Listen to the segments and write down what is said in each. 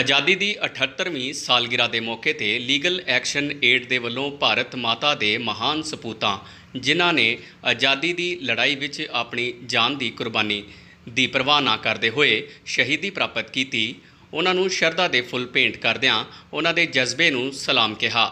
ਆਜ਼ਾਦੀ ਦੀ 78ਵੀਂ ਸਾਲਗਿਰਾ ਦੇ ਮੌਕੇ ਤੇ ਲੀਗਲ ਐਕਸ਼ਨ ਏਡ ਦੇ ਵੱਲੋਂ ਭਾਰਤ ਮਾਤਾ ਦੇ ਮਹਾਨ ਸਪੂਤਾਂ, ਜਿਨ੍ਹਾਂ ਨੇ ਆਜ਼ਾਦੀ ਦੀ ਲੜਾਈ ਵਿੱਚ ਆਪਣੀ ਜਾਨ ਦੀ ਕੁਰਬਾਨੀ ਦੀ ਪਰਵਾਹ ਨਾ ਕਰਦੇ ਹੋਏ ਸ਼ਹੀਦੀ ਪ੍ਰਾਪਤ ਕੀਤੀ, ਉਹਨਾਂ ਨੂੰ ਸ਼ਰਧਾ ਦੇ ਫੁੱਲ ਭੇਂਟ ਕਰਦਿਆਂ ਉਹਨਾਂ ਦੇ ਜਜ਼ਬੇ ਨੂੰ ਸਲਾਮ ਕਿਹਾ।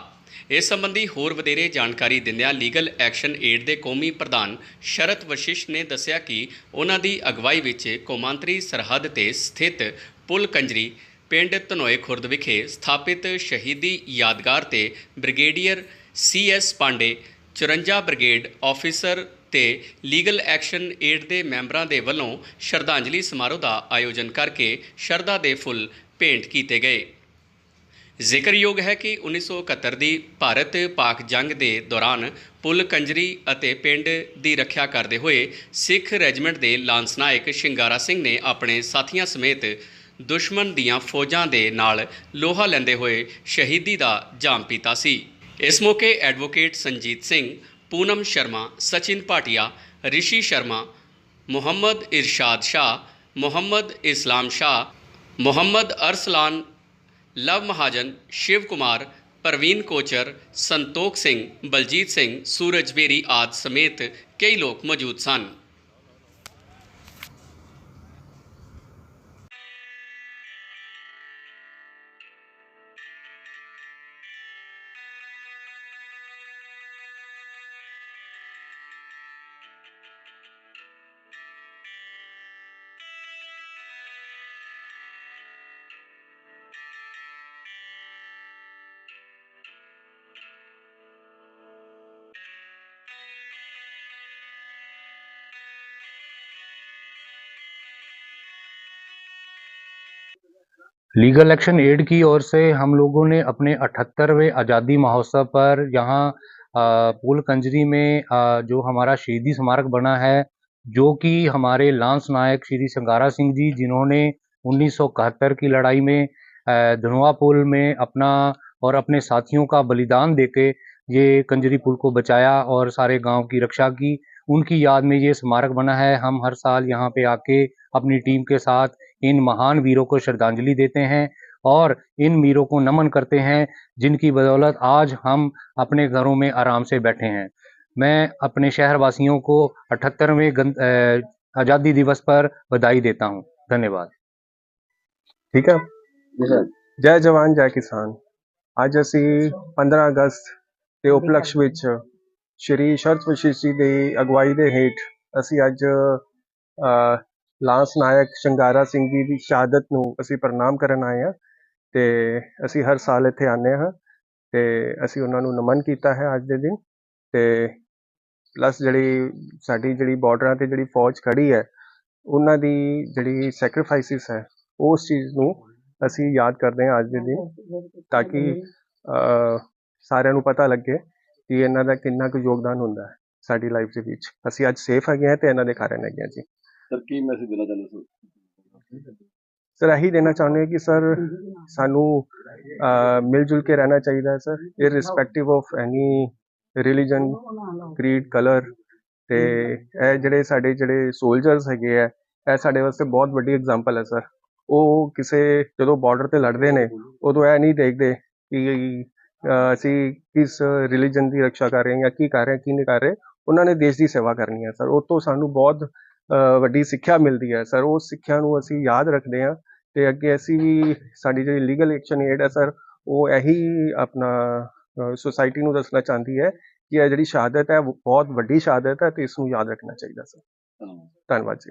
ਇਸ ਸੰਬੰਧੀ ਹੋਰ ਵਧੇਰੇ ਜਾਣਕਾਰੀ ਦਿੰਦਿਆਂ ਲੀਗਲ ਐਕਸ਼ਨ ਏਡ ਦੇ ਕੌਮੀ ਪ੍ਰਧਾਨ ਸ਼ਰਤ ਵਸ਼ਿਸ਼ ਨੇ ਦੱਸਿਆ ਕਿ ਉਹਨਾਂ ਦੀ ਅਗਵਾਈ ਵਿੱਚ ਕੌਮਾਂਤਰੀ ਸਰਹੱਦ ਤੇ ਸਥਿਤ ਪੁਲ ਕੰਜਰੀ ਪਿੰਡ ਧਨੋਏ ਖੁਰਦ ਵਿਖੇ ਸਥਾਪਿਤ ਸ਼ਹੀਦੀ ਯਾਦਗਾਰ ਤੇ brigadier C S Pandey 54 brigade officer ਤੇ ਲੀਗਲ ਐਕਸ਼ਨ ਏਡ ਦੇ ਮੈਂਬਰਾਂ ਦੇ ਵੱਲੋਂ ਸ਼ਰਧਾਂਜਲੀ ਸਮਾਰੋਹ ਦਾ ਆਯੋਜਨ ਕਰਕੇ ਸ਼ਰਧਾ ਦੇ ਫੁੱਲ ਭੇਂਟ ਕੀਤੇ ਗਏ। ਜ਼ਿਕਰਯੋਗ ਹੈ ਕਿ 1971 ਦੀ ਭਾਰਤ ਪਾਕ ਜੰਗ ਦੇ ਦੌਰਾਨ ਪੁਲ ਕੰਜਰੀ ਅਤੇ ਪਿੰਡ ਦੀ ਰੱਖਿਆ ਕਰਦੇ ਹੋਏ ਸਿੱਖ ਰੈਜੀਮੈਂਟ ਦੇ ਲਾਂਸ ਨਾਇਕ ਸ਼ਿੰਗਾਰਾ ਸਿੰਘ ਨੇ ਆਪਣੇ ਸਾਥੀਆਂ ਸਮੇਤ ਦੁਸ਼ਮਣ ਦੀਆਂ ਫੌਜਾਂ ਦੇ ਨਾਲ ਲੋਹਾ ਲੈਂਦੇ ਹੋਏ ਸ਼ਹੀਦੀ ਦਾ ਜਾਮ ਪੀਤਾ ਸੀ। ਇਸ ਮੌਕੇ ਐਡਵੋਕੇਟ ਸੰਜੀਤ ਸਿੰਘ, ਪੂਨਮ ਸ਼ਰਮਾ, ਸਚਿਨ ਭਾਟੀਆ, ਰਿਸ਼ੀ ਸ਼ਰਮਾ, ਮੁਹੰਮਦ ਇਰਸ਼ਾਦ ਸ਼ਾਹ, ਮੁਹੰਮਦ ਇਸਲਾਮ ਸ਼ਾਹ, ਮੁਹੰਮਦ ਅਰਸਲਾਨ, ਲਵ ਮਹਾਜਨ, ਸ਼ਿਵ ਕੁਮਾਰ, ਪ੍ਰਵੀਨ ਕੋਚਰ, ਸੰਤੋਖ ਸਿੰਘ, ਬਲਜੀਤ ਸਿੰਘ, ਸੂਰਜ ਬੇਰੀ ਆਦ ਸਮੇਤ ਕਈ ਲੋਕ ਮੌਜੂਦ ਸਨ। लीगल एक्शन एड की ओर से हम लोगों ने अपने 78वें आज़ादी महोत्सव पर यहाँ पुल कंजरी में अ, जो हमारा शहीदी स्मारक बना है जो कि हमारे लांस नायक श्री संगारा सिंह जी जिन्होंने 1971 की लड़ाई में धनुआ पुल में अपना और अपने साथियों का बलिदान देके ये कंजरी पुल को बचाया और सारे गाँव की रक्षा की। उनकी याद में ये स्मारक बना है। हम हर साल यहाँ पे आके अपनी टीम के साथ इन महान वीरों को श्रद्धांजलि देते हैं और इन वीरों को नमन करते हैं जिनकी बदौलत आज हम अपने घरों में आराम से बैठे हैं मैं अपने शहर वासियों को 78वें आज़ादी दिवस पर बधाई देता हूँ धन्यवाद ਠੀਕ ਹੈ ਜੈ ਜਵਾਨ ਜੈ ਕਿਸਾਨ ਅੱਜ ਅਸੀਂ 15 ਅਗਸਤ ਦੇ ਉਪਲਕਸ਼ ਵਿੱਚ ਸ਼੍ਰੀ ਸ਼ਰਤ ਵਸ਼ਿਸ਼ ਜੀ ਦੀ ਅਗਵਾਈ ਦੇ ਹੇਠ ਅਸੀਂ ਅੱਜ ਅ, ਲਾਂਸ ਨਾਇਕ ਸ਼ੰਗਾਰਾ ਸਿੰਘ ਜੀ ਦੀ ਸ਼ਹਾਦਤ ਨੂੰ ਅਸੀਂ ਪ੍ਰਣਾਮ ਕਰਨ ਆਏ ਹਾਂ ਤੇ ਅਸੀਂ ਹਰ ਸਾਲ ਇੱਥੇ ਆਉਂਦੇ ਹਾਂ ਤੇ ਅਸੀਂ ਉਹਨਾਂ ਨੂੰ ਨਮਨ ਕੀਤਾ ਹੈ ਅੱਜ ਦੇ ਦਿਨ ਤੇ ਪਲੱਸ ਜਿਹੜੀ ਸਾਡੀ ਜਿਹੜੀ ਬਾਰਡਰਾਂ ਤੇ ਜਿਹੜੀ ਫੌਜ ਖੜੀ ਹੈ, ਉਹਨਾਂ ਦੀ ਜਿਹੜੀ ਸੈਕਰੀਫਾਈਸਿਸ ਹੈ, ਉਸ ਚੀਜ਼ ਨੂੰ ਅਸੀਂ ਯਾਦ ਕਰਦੇ ਹਾਂ ਅੱਜ ਦੇ ਦਿਨ ਤਾਂ ਕਿ ਸਾਰਿਆਂ ਨੂੰ ਪਤਾ ਲੱਗੇ ਕਿ ਇਹਨਾਂ ਦਾ ਕਿੰਨਾ ਕੁ ਯੋਗਦਾਨ ਹੁੰਦਾ ਹੈ ਸਾਡੀ ਲਾਈਫ ਦੇ ਵਿੱਚ। ਅਸੀਂ ਅੱਜ ਸੇਫ ਹੈਗੇ ਹਾਂ ਤੇ ਇਹਨਾਂ ਦੇ ਕਾਰਨ ਹੈਗੇ ਹਾਂ ਜੀ। ਸਰ, ਕੀ ਮੈਸੇਜ ਦੇਣਾ ਚਾਹੁੰਦੇ ਹੋ ਸਰ? ਇਹੀ ਦੇਣਾ ਚਾਹੁੰਦੇ ਹਾਂ ਕਿ ਸਰ, ਸਾਨੂੰ ਮਿਲ ਜੁਲ ਕੇ ਰਹਿਣਾ ਚਾਹੀਦਾ ਹੈ, sir irrespective of any religion creed colour ਤੇ ਇਹ ਜਿਹੜੇ ਸਾਡੇ ਜਿਹੜੇ ਸੋਲਜਰਸ ਹੈਗੇ ਆ, ਇਹ ਸਾਡੇ ਵਾਸਤੇ ਬਹੁਤ ਵੱਡੀ ਐਗਜ਼ਾਮਪਲ ਹੈ, ਸਰ। ਉਹ ਕਿਸੇ, ਜਦੋਂ ਬਾਰਡਰ ਤੇ ਲੜਦੇ ਨੇ, ਉਦੋਂ ਇਹ ਨਹੀਂ ਦੇਖਦੇ ਕਿ ਅਸੀਂ ਕਿਸ ਰਿਲੀਜਨ ਦੀ ਰੱਖਿਆ ਕਰ ਰਹੇ ਹਾਂ ਜਾਂ ਕੀ ਕਰ ਰਹੇ ਹਾਂ, ਕੀ ਨਹੀਂ ਕਰ ਰਹੇ। ਉਹਨਾਂ ਨੇ ਦੇਸ਼ ਦੀ ਸੇਵਾ ਕਰਨੀ ਹੈ, ਸਰ। ਉਹ ਤੋਂ ਸਾਨੂੰ ਬਹੁਤ ਵੱਡੀ ਸਿੱਖਿਆ ਮਿਲਦੀ ਹੈ ਸਰ। ਉਸ ਸਿੱਖਿਆ ਨੂੰ ਅਸੀਂ ਯਾਦ ਰੱਖਦੇ ਹਾਂ ਤੇ ਅੱਗੇ ਅਸੀਂ ਵੀ ਸਾਡੀ ਜਿਹੜੀ ਲੀਗਲ ਐਕਸ਼ਨ ਏਡ ਹੈ ਸਰ ਉਹ ਇਹੀ ਆਪਣਾ ਸੁਸਾਇਟੀ ਨੂੰ ਦੱਸਣਾ ਚਾਹੁੰਦੀ ਹੈ ਕਿ ਇਹ ਜਿਹੜੀ ਸ਼ਹਾਦਤ ਹੈ ਉਹ ਬਹੁਤ ਵੱਡੀ ਸ਼ਹਾਦਤ ਹੈ ਤੇ ਇਸ ਨੂੰ ਯਾਦ ਰੱਖਣਾ ਚਾਹੀਦਾ ਸਰ। ਧੰਨਵਾਦ। ਧੰਨਵਾਦ ਜੀ।